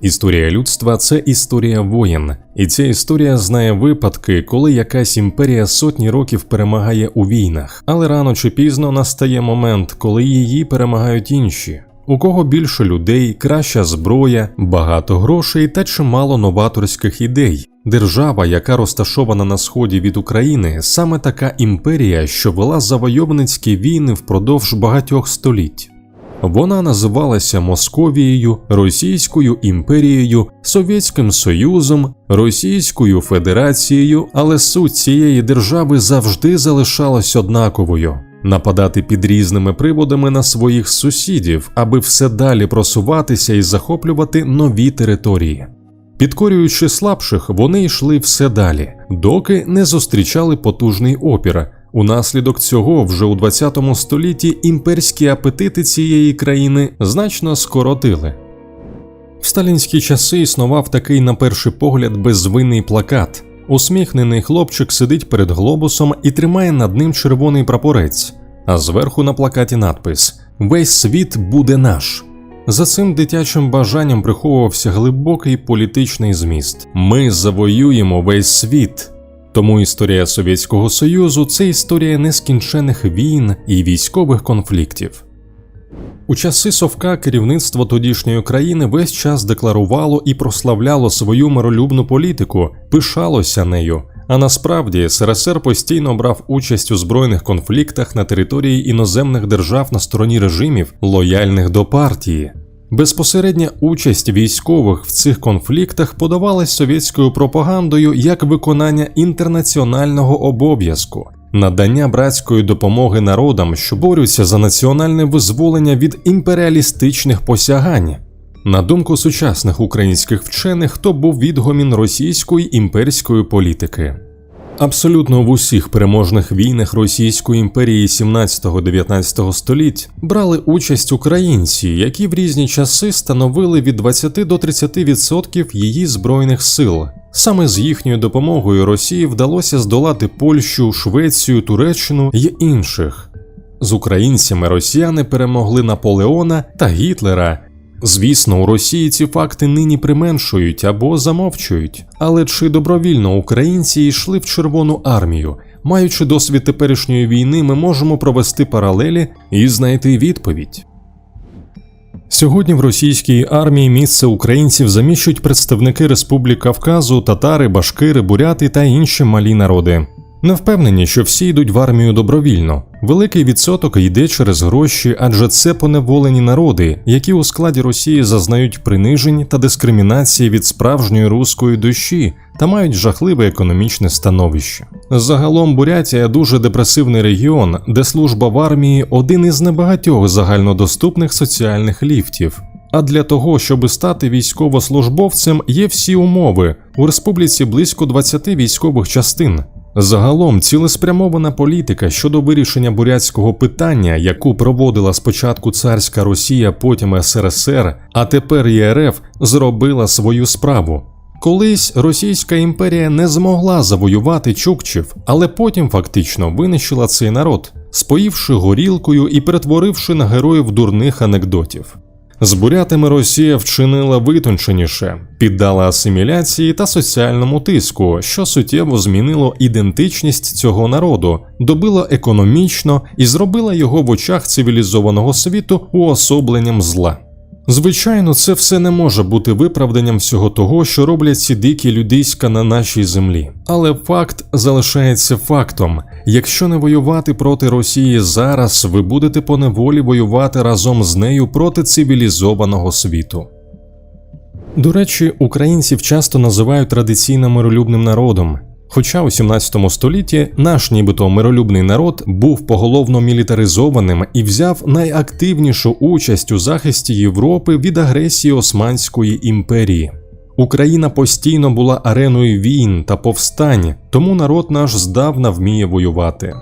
Історія людства це історія воєн, і ця історія знає випадки, коли якась імперія сотні років перемагає у війнах, але рано чи пізно настає момент, коли її перемагають інші. У кого більше людей, краща зброя, багато грошей та чимало новаторських ідей. Держава, яка розташована на сході від України, саме така імперія, що вела завойовницькі війни впродовж багатьох століть. Вона називалася Московією, Російською імперією, Совєтським Союзом, Російською Федерацією, але суть цієї держави завжди залишалась однаковою нападати під різними приводами на своїх сусідів, аби все далі просуватися і захоплювати нові території. Підкорюючи слабших, вони йшли все далі, доки не зустрічали потужний опір. Унаслідок цього, вже у 20 столітті імперські апетити цієї країни значно скоротили. В сталінські часи існував такий, на перший погляд, безвинний плакат. Усміхнений хлопчик сидить перед глобусом і тримає над ним червоний прапорець, а зверху на плакаті надпис Весь світ буде наш. За цим дитячим бажанням приховувався глибокий політичний зміст: ми завоюємо весь світ. Тому історія Совєтського Союзу це історія нескінчених війн і військових конфліктів. У часи Совка керівництво тодішньої країни весь час декларувало і прославляло свою миролюбну політику, пишалося нею. А насправді СРСР постійно брав участь у збройних конфліктах на території іноземних держав на стороні режимів, лояльних до партії. Безпосередня участь військових в цих конфліктах подавалась совєтською пропагандою як виконання інтернаціонального обов'язку, надання братської допомоги народам, що борються за національне визволення від імперіалістичних посягань. На думку сучасних українських вчених, то був відгомін російської імперської політики. Абсолютно в усіх переможних війнах Російської імперії 17-19 століть брали участь українці, які в різні часи становили від 20 до 30% її збройних сил. Саме з їхньою допомогою Росії вдалося здолати Польщу, Швецію, Туреччину й інших. З українцями росіяни перемогли Наполеона та Гітлера. Звісно, у Росії ці факти нині применшують або замовчують, але чи добровільно українці йшли в Червону армію? Маючи досвід теперішньої війни, ми можемо провести паралелі і знайти відповідь. Сьогодні в російській армії місце українців заміщують представники Республік Кавказу, татари, башкири, буряти та інші малі народи. Не впевнені, що всі йдуть в армію добровільно. Великий відсоток йде через гроші, адже це поневолені народи, які у складі Росії зазнають принижень та дискримінації від справжньої руської душі та мають жахливе економічне становище. Загалом Бурятія дуже депресивний регіон, де служба в армії один із небагатьох загальнодоступних соціальних ліфтів. А для того, щоб стати військовослужбовцем, є всі умови. У республіці близько 20 військових частин. Загалом цілеспрямована політика щодо вирішення бурятського питання, яку проводила спочатку царська Росія, потім СРСР, а тепер ЄРФ, зробила свою справу. Колись Російська імперія не змогла завоювати Чукчів, але потім фактично винищила цей народ, споївши горілкою і перетворивши на героїв дурних анекдотів. З бурятами Росія вчинила витонченіше, піддала асиміляції та соціальному тиску, що суттєво змінило ідентичність цього народу, добило економічно і зробила його в очах цивілізованого світу уособленням зла. Звичайно, це все не може бути виправданням всього того, що роблять ці дикі людиська на нашій землі. Але факт залишається фактом: якщо не воювати проти Росії зараз, ви будете поневолі воювати разом з нею проти цивілізованого світу. До речі, українців часто називають традиційно миролюбним народом. Хоча у 17 столітті наш нібито миролюбний народ був поголовно мілітаризованим і взяв найактивнішу участь у захисті Європи від агресії Османської імперії. Україна постійно була ареною війн та повстань, тому народ наш здавна вміє воювати.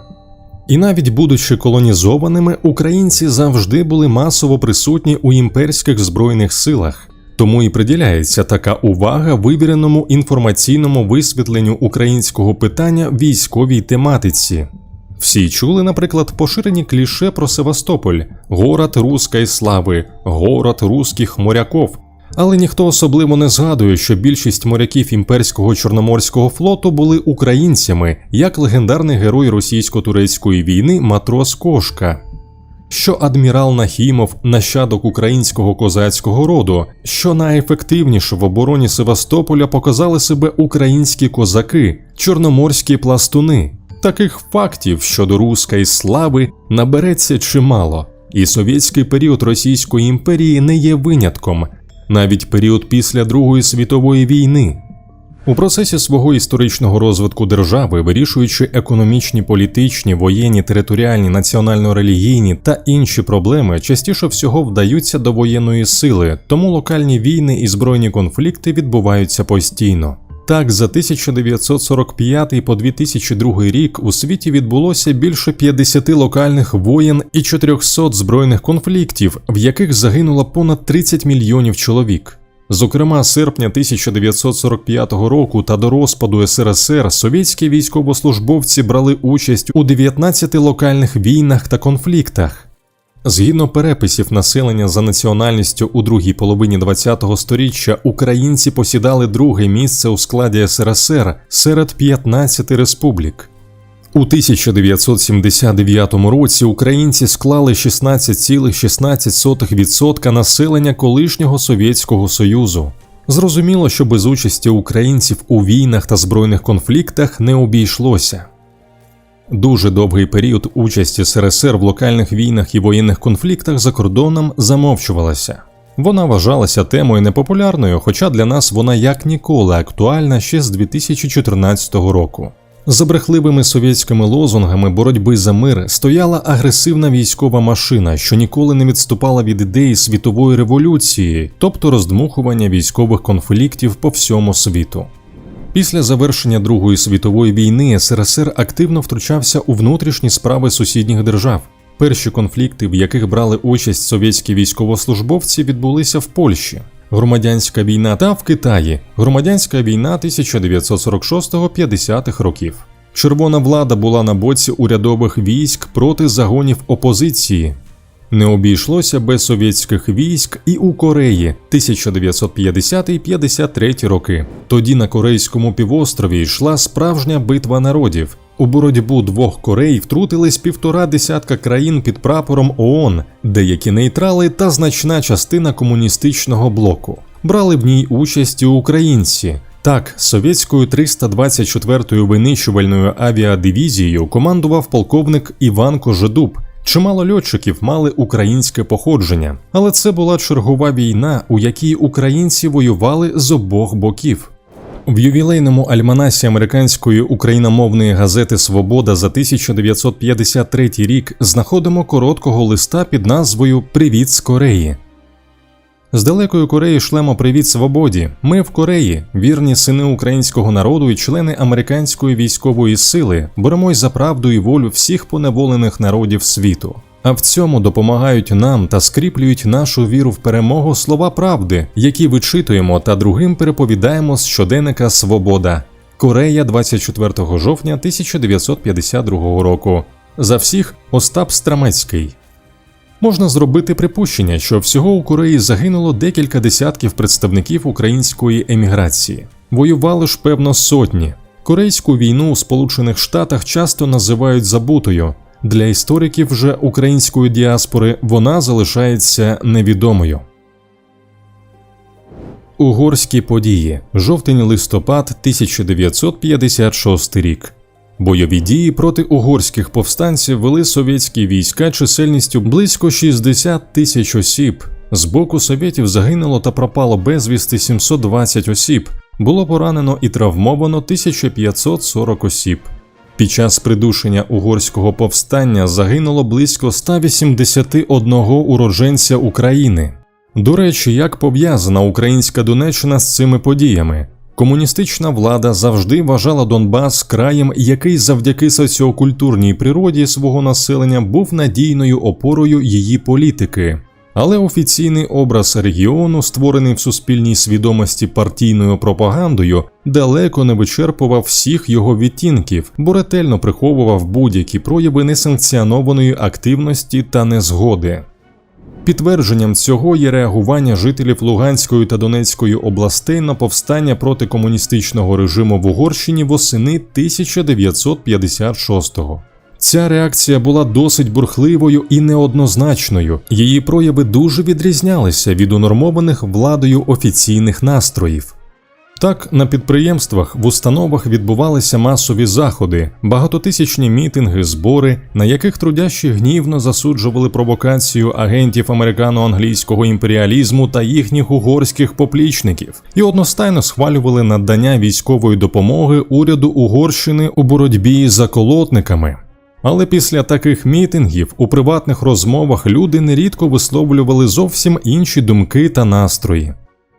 І навіть будучи колонізованими, українці завжди були масово присутні у імперських збройних силах. Тому і приділяється така увага вивіреному інформаційному висвітленню українського питання військовій тематиці. Всі чули, наприклад, поширені кліше про Севастополь, город руської слави, город русських моряков. Але ніхто особливо не згадує, що більшість моряків імперського чорноморського флоту були українцями, як легендарний герой російсько-турецької війни матрос Кошка. Що адмірал Нахімов, нащадок українського козацького роду, що найефективніше в обороні Севастополя показали себе українські козаки, чорноморські пластуни. Таких фактів щодо руської слави набереться чимало, і совєтський період Російської імперії не є винятком, навіть період після Другої світової війни. У процесі свого історичного розвитку держави, вирішуючи економічні, політичні, воєнні, територіальні, національно-релігійні та інші проблеми, частіше всього вдаються до воєнної сили, тому локальні війни і збройні конфлікти відбуваються постійно. Так, за 1945 по 2002 рік у світі відбулося більше 50 локальних воєн і 400 збройних конфліктів, в яких загинуло понад 30 мільйонів чоловік. Зокрема, серпня 1945 року та до розпаду СРСР совєтські військовослужбовці брали участь у 19 локальних війнах та конфліктах. Згідно переписів населення за національністю у другій половині ХХ століття, українці посідали друге місце у складі СРСР серед 15 республік. У 1979 році українці склали 16,16% населення колишнього Совєтського Союзу. Зрозуміло, що без участі українців у війнах та збройних конфліктах не обійшлося. Дуже довгий період участі СРСР в локальних війнах і воєнних конфліктах за кордоном замовчувалася. Вона вважалася темою непопулярною, хоча для нас вона як ніколи актуальна ще з 2014 року. За брехливими совєтськими лозунгами боротьби за мир стояла агресивна військова машина, що ніколи не відступала від ідеї світової революції, тобто роздмухування військових конфліктів по всьому світу. Після завершення Другої світової війни СРСР активно втручався у внутрішні справи сусідніх держав. Перші конфлікти, в яких брали участь совєтські військовослужбовці, відбулися в Польщі. Громадянська війна та в Китаї, громадянська війна 1946-50-х років. Червона влада була на боці урядових військ проти загонів опозиції. Не обійшлося без совєтських військ і у Кореї 1950-53 роки. Тоді на Корейському півострові йшла справжня битва народів. У боротьбу двох Корей втрутились півтора десятка країн під прапором ООН, деякі нейтрали та значна частина комуністичного блоку. Брали в ній участь і українці. Так, совєтською 324-ю винищувальною авіадивізією командував полковник Іван Кожедуб. Чимало льотчиків мали українське походження, але це була чергова війна, у якій українці воювали з обох боків. В ювілейному альманасі американської україномовної газети Свобода за 1953 рік знаходимо короткого листа під назвою Привіт з Кореї. З далекої Кореї шлемо привіт свободі. Ми в Кореї, вірні сини українського народу і члени американської військової сили, боремось за правду і волю всіх поневолених народів світу. А в цьому допомагають нам та скріплюють нашу віру в перемогу слова правди, які вичитуємо та другим переповідаємо з щоденника Свобода. Корея 24 жовтня 1952 року. За всіх Остап Страмецький. Можна зробити припущення, що всього у Кореї загинуло декілька десятків представників української еміграції. Воювали ж певно сотні. Корейську війну у Сполучених Штатах часто називають забутою. Для істориків же української діаспори вона залишається невідомою. Угорські події жовтень-листопад 1956 рік. Бойові дії проти угорських повстанців вели совєтські війська чисельністю близько 60 тисяч осіб. З боку совєтів загинуло та пропало безвісти 720 осіб, було поранено і травмовано 1540 осіб. Під час придушення угорського повстання загинуло близько 181 уродженця України. До речі, як пов'язана українська Донеччина з цими подіями? Комуністична влада завжди вважала Донбас краєм, який завдяки соціокультурній природі свого населення був надійною опорою її політики. Але офіційний образ регіону, створений в суспільній свідомості партійною пропагандою, далеко не вичерпував всіх його відтінків, бо ретельно приховував будь-які прояви несанкціонованої активності та незгоди. Підтвердженням цього є реагування жителів Луганської та Донецької областей на повстання проти комуністичного режиму в Угорщині восени 1956-го. Ця реакція була досить бурхливою і неоднозначною. Її прояви дуже відрізнялися від унормованих владою офіційних настроїв. Так, на підприємствах в установах відбувалися масові заходи, багатотисячні мітинги, збори, на яких трудящі гнівно засуджували провокацію агентів американо-англійського імперіалізму та їхніх угорських поплічників, і одностайно схвалювали надання військової допомоги уряду Угорщини у боротьбі з заколотниками. Але після таких мітингів у приватних розмовах люди нерідко висловлювали зовсім інші думки та настрої.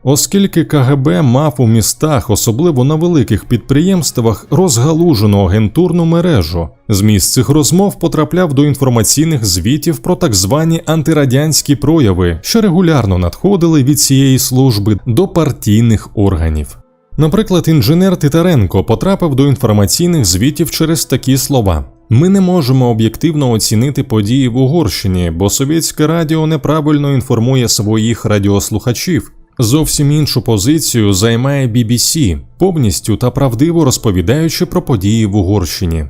Оскільки КГБ мав у містах, особливо на великих підприємствах, розгалужену агентурну мережу, зміст цих розмов потрапляв до інформаційних звітів про так звані антирадянські прояви, що регулярно надходили від цієї служби до партійних органів. Наприклад, інженер Титаренко потрапив до інформаційних звітів через такі слова. Ми не можемо об'єктивно оцінити події в Угорщині, бо совєтське радіо неправильно інформує своїх радіослухачів. Зовсім іншу позицію займає BBC, повністю та правдиво розповідаючи про події в Угорщині.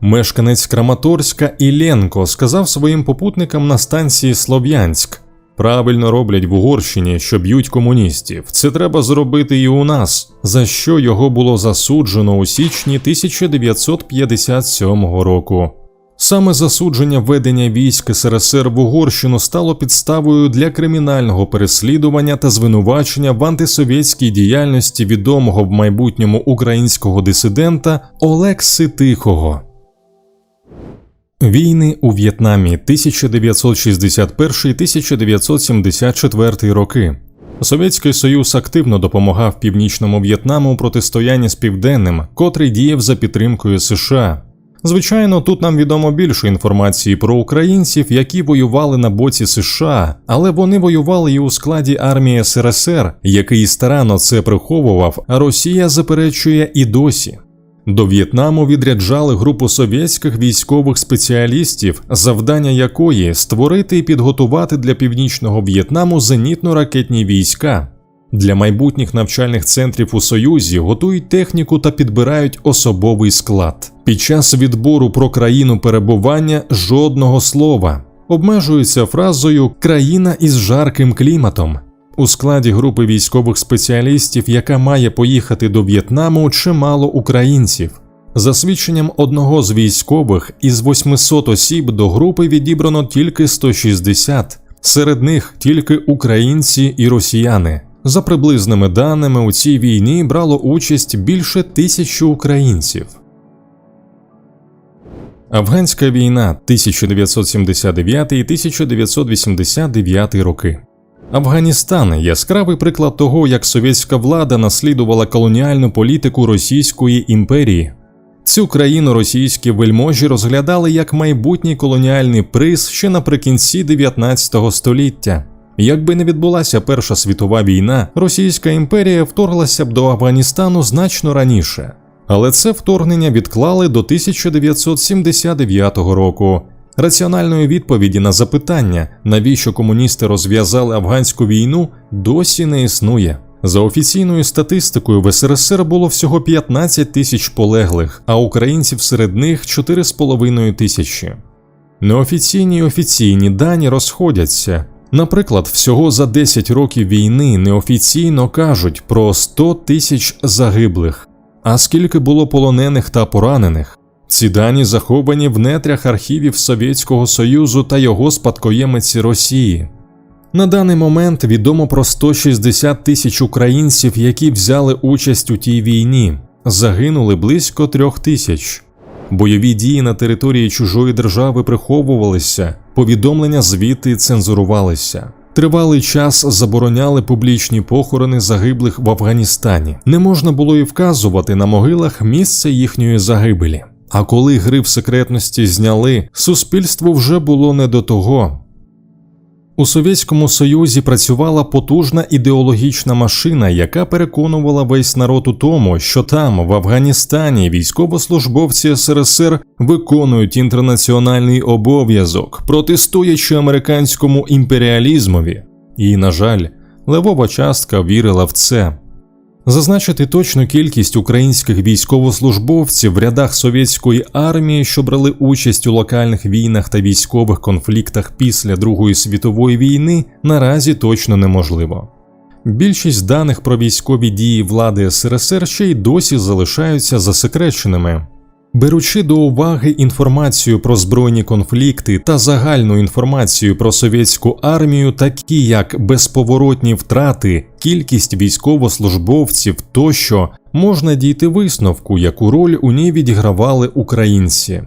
Мешканець Краматорська Іленко сказав своїм попутникам на станції Слов'янськ: правильно роблять в Угорщині, що б'ють комуністів. Це треба зробити і у нас, за що його було засуджено у січні 1957 року. Саме засудження ведення військ СРСР в Угорщину стало підставою для кримінального переслідування та звинувачення в антисовєтській діяльності відомого в майбутньому українського дисидента Олекси Тихого. Війни у В'єтнамі 1961-1974 роки. Совєтський Союз активно допомагав північному В'єтнаму у протистоянні з південним, котрий діяв за підтримкою США. Звичайно, тут нам відомо більше інформації про українців, які воювали на боці США, але вони воювали і у складі армії СРСР, який старанно це приховував, а Росія заперечує і досі. До В'єтнаму відряджали групу совєтських військових спеціалістів, завдання якої створити і підготувати для північного В'єтнаму зенітно-ракетні війська. Для майбутніх навчальних центрів у Союзі готують техніку та підбирають особовий склад. Під час відбору про країну перебування жодного слова обмежується фразою країна із жарким кліматом. У складі групи військових спеціалістів, яка має поїхати до В'єтнаму, чимало українців. За свідченням одного з військових, із 800 осіб до групи відібрано тільки 160, серед них тільки українці і росіяни. За приблизними даними, у цій війні брало участь більше тисячі українців. Афганська війна 1979-1989 роки. Афганістан яскравий приклад того, як совєтська влада наслідувала колоніальну політику Російської імперії. Цю країну російські вельможі розглядали як майбутній колоніальний приз ще наприкінці 19 століття. Якби не відбулася Перша світова війна, Російська імперія вторглася б до Афганістану значно раніше, але це вторгнення відклали до 1979 року. Раціональної відповіді на запитання, навіщо комуністи розв'язали афганську війну, досі не існує. За офіційною статистикою в СРСР було всього 15 тисяч полеглих, а українців серед них 4,5 тисячі. Неофіційні й офіційні дані розходяться. Наприклад, всього за 10 років війни неофіційно кажуть про 100 тисяч загиблих, а скільки було полонених та поранених. Ці дані заховані в нетрях архівів Совєтського Союзу та його спадкоємиці Росії. На даний момент відомо про 160 тисяч українців, які взяли участь у тій війні, загинули близько трьох тисяч. Бойові дії на території чужої держави приховувалися, повідомлення звідти цензурувалися. Тривалий час забороняли публічні похорони загиблих в Афганістані. Не можна було і вказувати на могилах місце їхньої загибелі. А коли гриф секретності зняли, суспільству вже було не до того. У Совєтському Союзі працювала потужна ідеологічна машина, яка переконувала весь народ у тому, що там, в Афганістані, військовослужбовці СРСР виконують інтернаціональний обов'язок, протистоячи американському імперіалізмові. І, на жаль, левова частка вірила в це. Зазначити точну кількість українських військовослужбовців в рядах совєтської армії, що брали участь у локальних війнах та військових конфліктах після Другої світової війни, наразі точно неможливо. Більшість даних про військові дії влади СРСР ще й досі залишаються засекреченими. Беручи до уваги інформацію про збройні конфлікти та загальну інформацію про совєтську армію, такі як безповоротні втрати, кількість військовослужбовців тощо, можна дійти висновку, яку роль у ній відігравали українці.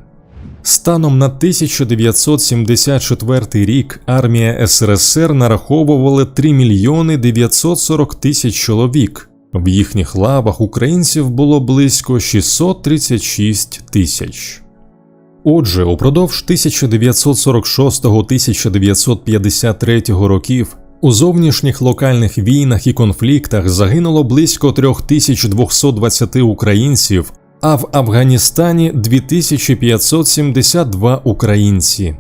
Станом на 1974 рік армія СРСР нараховувала 3 мільйони 940 тисяч чоловік. В їхніх лавах українців було близько 636 тисяч. Отже, упродовж 1946-1953 років у зовнішніх локальних війнах і конфліктах загинуло близько 3220 українців, а в Афганістані 2572 українці.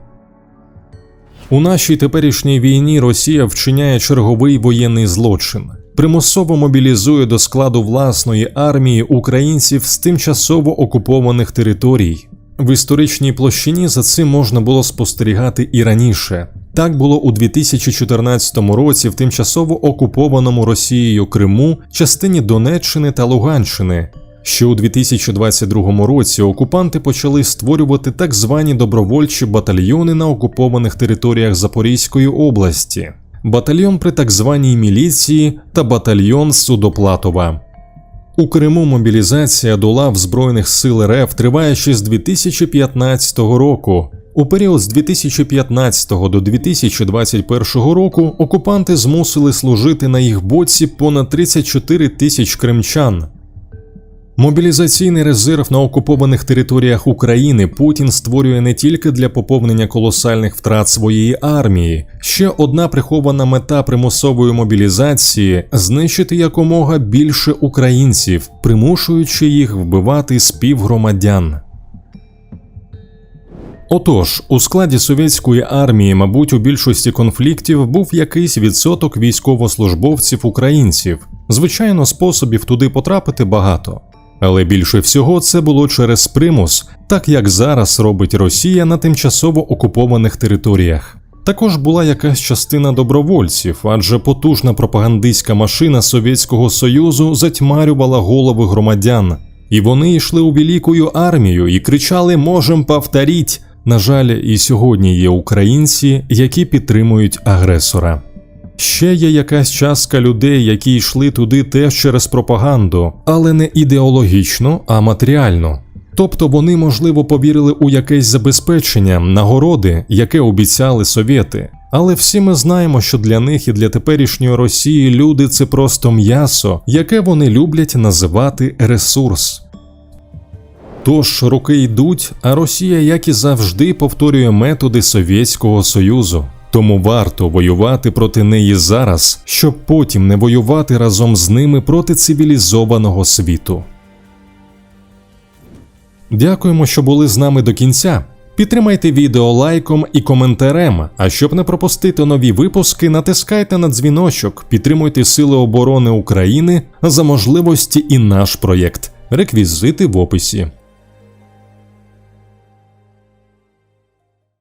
У нашій теперішній війні Росія вчиняє черговий воєнний злочин примусово мобілізує до складу власної армії українців з тимчасово окупованих територій. В історичній площині за цим можна було спостерігати і раніше. Так було у 2014 році в тимчасово окупованому Росією Криму, частині Донеччини та Луганщини. Ще у 2022 році окупанти почали створювати так звані добровольчі батальйони на окупованих територіях Запорізької області батальйон при так званій міліції та батальйон Судоплатова. У Криму мобілізація до лав Збройних сил РФ триває ще з 2015 року. У період з 2015 до 2021 року окупанти змусили служити на їх боці понад 34 тисяч кримчан. Мобілізаційний резерв на окупованих територіях України Путін створює не тільки для поповнення колосальних втрат своєї армії, ще одна прихована мета примусової мобілізації знищити якомога більше українців, примушуючи їх вбивати співгромадян. Отож, у складі совєтської армії, мабуть, у більшості конфліктів був якийсь відсоток військовослужбовців українців. Звичайно, способів туди потрапити багато. Але більше всього це було через примус, так як зараз робить Росія на тимчасово окупованих територіях. Також була якась частина добровольців, адже потужна пропагандистська машина Совєтського Союзу затьмарювала голови громадян, і вони йшли у великою армію і кричали Можем повторіть. На жаль, і сьогодні є українці, які підтримують агресора. Ще є якась частка людей, які йшли туди теж через пропаганду, але не ідеологічно, а матеріально. Тобто вони, можливо, повірили у якесь забезпечення, нагороди, яке обіцяли совєти. Але всі ми знаємо, що для них і для теперішньої Росії люди це просто м'ясо, яке вони люблять називати ресурс. Тож роки йдуть, а Росія, як і завжди, повторює методи Совєтського Союзу. Тому варто воювати проти неї зараз, щоб потім не воювати разом з ними проти цивілізованого світу. Дякуємо, що були з нами до кінця. Підтримайте відео лайком і коментарем. А щоб не пропустити нові випуски, натискайте на дзвіночок, підтримуйте Сили оборони України за можливості і наш проєкт. Реквізити в описі.